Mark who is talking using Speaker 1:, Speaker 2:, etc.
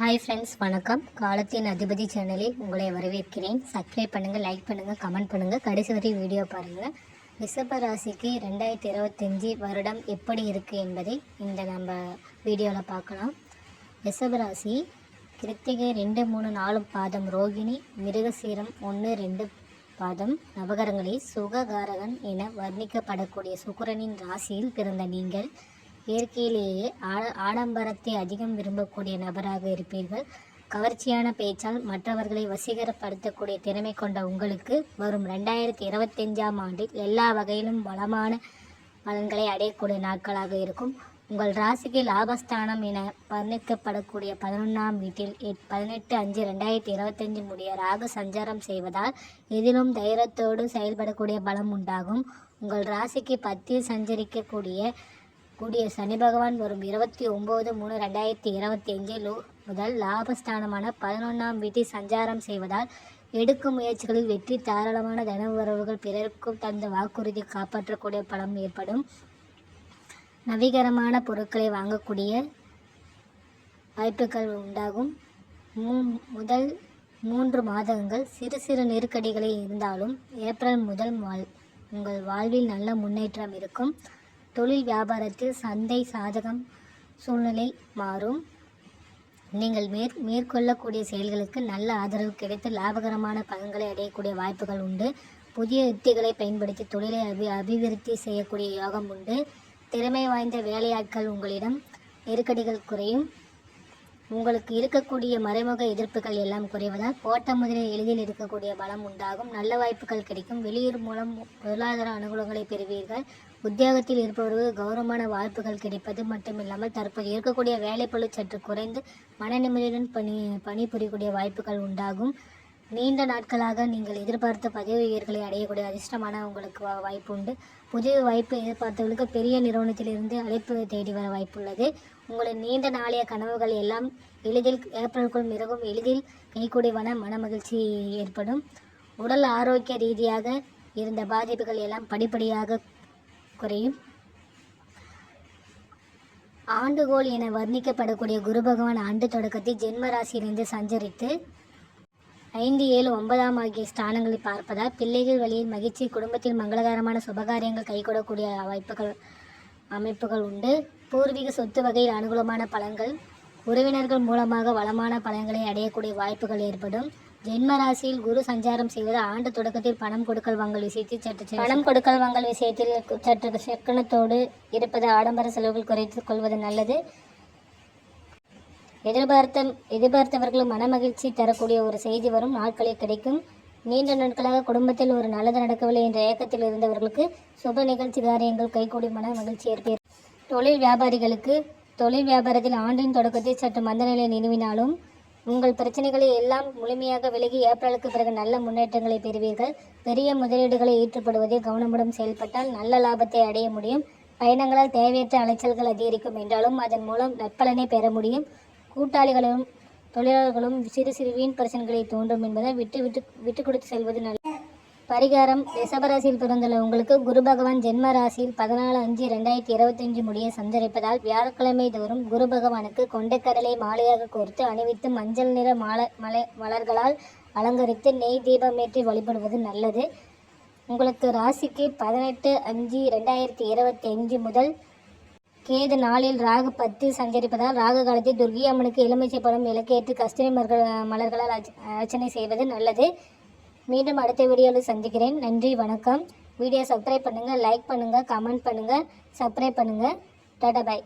Speaker 1: Hi friends வணக்கம். காலத்தின் அதிபதி சேனலில் உங்களை வரவேற்கிறேன். சப்ஸ்கிரைப் பண்ணுங்கள் லைக் பண்ணுங்கள் கமெண்ட் பண்ணுங்கள் கடைசி வரை வீடியோ பாருங்கள் ரிஷப ராசிக்கு ரெண்டாயிரத்தி இருபத்தஞ்சி வருடம் எப்படி இருக்குது என்பதை இந்த நம்ம வீடியோவில் பார்க்கலாம். ரிஷப ராசி கிருத்திகை ரெண்டு மூணு நாலு பாதம். ரோகிணி மிருகசீரம் ஒன்று ரெண்டு பாதம். நவகரங்களில் சுககாரகன் என வர்ணிக்கப்படக்கூடிய சுக்கிரனின் ராசியில் பிறந்த நீங்கள் இயற்கையிலேயே ஆடம்பரத்தை அதிகம் விரும்பக்கூடிய நபராக இருப்பீர்கள். கவர்ச்சியான பேச்சால் மற்றவர்களை வசீகரப்படுத்தக்கூடிய திறமை கொண்ட உங்களுக்கு வரும் ரெண்டாயிரத்தி இருபத்தஞ்சாம் ஆண்டில் எல்லா வகையிலும் வளமான பலன்களை அடையக்கூடிய நாட்களாக இருக்கும். உங்கள் ராசிக்கு லாபஸ்தானம் என வர்ணிக்கப்படக்கூடிய பதினொன்றாம் வீட்டில் எட்- பதினெட்டு அஞ்சு ரெண்டாயிரத்தி இருபத்தஞ்சு முடிய ராகு சஞ்சாரம் செய்வதால் எதிலும் தைரியத்தோடு செயல்படக்கூடிய பலம் உண்டாகும். உங்கள் ராசிக்கு பத்தில் சஞ்சரிக்கக்கூடிய கூடிய சனி பகவான் வரும் இருபத்தி ஒம்பது மூணு ரெண்டாயிரத்தி இருபத்தி அஞ்சில் முதல் லாபஸ்தானமான பதினொன்றாம் வீட்டில் சஞ்சாரம் செய்வதால் எடுக்கும் முயற்சிகளில் வெற்றி தாராளமான தன உறவுகள் பிறருக்கும் தந்த வாக்குறுதி காப்பாற்றக்கூடிய பலம் ஏற்படும். நவீகரமான பொருட்களை வாங்கக்கூடிய வாய்ப்புகள் உண்டாகும். மூ முதல் மூன்று மாதங்கள் சிறு சிறு நெருக்கடிகளை இருந்தாலும் ஏப்ரல் முதல் வாழ் உங்கள் வாழ்வில் நல்ல முன்னேற்றம் இருக்கும். தொழில் வியாபாரத்தில் சந்தை சாதகம் சூழ்நிலை மாறும். நீங்கள் மேற் மேற்கொள்ளக்கூடிய செயல்களுக்கு நல்ல ஆதரவு கிடைத்து லாபகரமான பலன்களை அடையக்கூடிய வாய்ப்புகள் உண்டு. புதிய யுக்திகளை பயன்படுத்தி தொழிலை அபி அபிவிருத்தி செய்யக்கூடிய யோகம் உண்டு. திறமை வாய்ந்த வேலையாட்கள் உங்களிடம் நெருக்கடிகள் குறையும். உங்களுக்கு இருக்கக்கூடிய மறைமுக எதிர்ப்புகள் எல்லாம் குறைவதால் போட்ட முதலில் எளிதில் இருக்கக்கூடிய பலம் உண்டாகும். நல்ல வாய்ப்புகள் கிடைக்கும். வெளியூர் மூலம் பொருளாதார அனுகூலங்களை பெறுவீர்கள். உத்தியோகத்தில் இருப்பவர்களுக்கு கௌரவமான வாய்ப்புகள் கிடைப்பது மட்டுமில்லாமல் தற்போது இருக்கக்கூடிய வேலைப்பழு சற்று குறைந்து மன நிம்மதியுடன் பணி பணிபுரியக்கூடிய வாய்ப்புகள் உண்டாகும். நீண்ட நாட்களாக நீங்கள் எதிர்பார்த்த பதவி உயர்களை அடையக்கூடிய அதிர்ஷ்டமான உங்களுக்கு வா- வாய்ப்பு உண்டு புதிய வாய்ப்பு எதிர்பார்த்தவர்களுக்கு பெரிய நிறுவனத்திலிருந்து அழைப்பு தேடி வர வாய்ப்புள்ளது. உங்களின் நீண்ட நாளைய கனவுகள் எல்லாம் எளிதில் ஏப்ரலுக்குள் மிகவும் எளிதில் கைகூடிவன மன மகிழ்ச்சி ஏற்படும். உடல் ஆரோக்கிய ரீதியாக இருந்த பாதிப்புகள் எல்லாம் படிப்படியாக குறையும். ஆண்டுகோல் என வர்ணிக்கப்படக்கூடிய குரு பகவான் ஆண்டு தொடக்கத்தில் ஜென்ம ராசியிலிருந்து சஞ்சரித்து ஐந்து ஏழு ஒன்பதாம் ஆகிய ஸ்தானங்களை பார்ப்பதால் பிள்ளைகள் வழியில் மகிழ்ச்சி குடும்பத்தில் மங்களகரமான சுபகாரியங்கள் கைகூடக்கூடிய வாய்ப்புகள் அமைப்புகள் உண்டு. பூர்வீக சொத்து வகையில் அனுகூலமான பலன்கள் உறவினர்கள் மூலமாக வளமான பலன்களை அடையக்கூடிய வாய்ப்புகள் ஏற்படும். ஜென்ம ராசியில் குரு சஞ்சாரம் செய்வது ஆண்டு தொடக்கத்தில் பணம் கொடுக்கல் வாங்கல் விஷயத்தில் சற்று பணம் கொடுக்கல் வாங்கல் விஷயத்தில் சற்று சிக்கனத்தோடு இருப்பது ஆடம்பர செலவுகள் குறைத்துக் கொள்வது நல்லது. எதிர்பார்த்த எதிர்பார்த்தவர்கள் மனமகிழ்ச்சி தரக்கூடிய ஒரு செய்தி வரும். நாட்களில் கிடைக்கும். நீண்ட நாட்களாக குடும்பத்தில் ஒரு நல்லது நடக்கவில்லை என்ற ஏக்கத்தில் இருந்தவர்களுக்கு சுப நிகழ்ச்சி காரியங்கள் கைகூடி மன மகிழ்ச்சி ஏற்பேர் தொழில் வியாபாரிகளுக்கு தொழில் வியாபாரத்தில் ஆண்டின் தொடக்கத்தில் சற்று மந்தநிலை நிறுவினாலும் உங்கள் பிரச்சனைகளை எல்லாம் முழுமையாக விலகி ஏப்ரலுக்கு பிறகு நல்ல முன்னேற்றங்களை பெறுவீர்கள். பெரிய முதலீடுகளை ஈடுபடுவதில் கவனமுடன் செயல்பட்டால் நல்ல லாபத்தை அடைய முடியும். பயணங்களால் தேவையற்ற அலைச்சல்கள் அதிகரிக்கும். என்றாலும் அதன் மூலம் நற்பலனை பெற முடியும். கூட்டாளிகளும் தொழிலாளர்களும் சிறு சிறு வீண் பிரச்சனைகளை தோன்றும் என்பதை விட்டு விட்டு விட்டு கொடுத்து செல்வது நல்லது பரிகாரம். ரிஷபராசியில் பிறந்துள்ள உங்களுக்கு குரு பகவான் ஜென்ம ராசியில் பதினாலு அஞ்சு ரெண்டாயிரத்தி இருபத்தஞ்சு முடிய சஞ்சரிப்பதால் வியாழக்கிழமை தோறும் குரு பகவானுக்கு கொண்டைக்கடலை மாலையாக கோர்த்து அணிவித்து மஞ்சள் நிற மால மலை மலர்களால் அலங்கரித்து நெய் தீபமேற்றி வழிபடுவது நல்லது. உங்களுக்கு ராசிக்கு பதினெட்டு அஞ்சு ரெண்டாயிரத்தி இருபத்தி அஞ்சு முதல் கேது நாளில் ராகு பத்தில் சஞ்சரிப்பதால் ராகு காலத்தில் துர்கி அம்மனுக்கு எலுமிச்சை பழம் விளக்கேற்று கஸ்தூரி மலர்கள் மலர்களால் அர்ச்சனை செய்வது நல்லது. மீண்டும் அடுத்த வீடியோவில் சந்திக்கிறேன். நன்றி வணக்கம். வீடியோ சப்ஸ்கிரைப் பண்ணுங்கள் லைக் பண்ணுங்கள் கமெண்ட் பண்ணுங்கள் சப்ஸ்கிரைப் பண்ணுங்கள் டாடா பாய்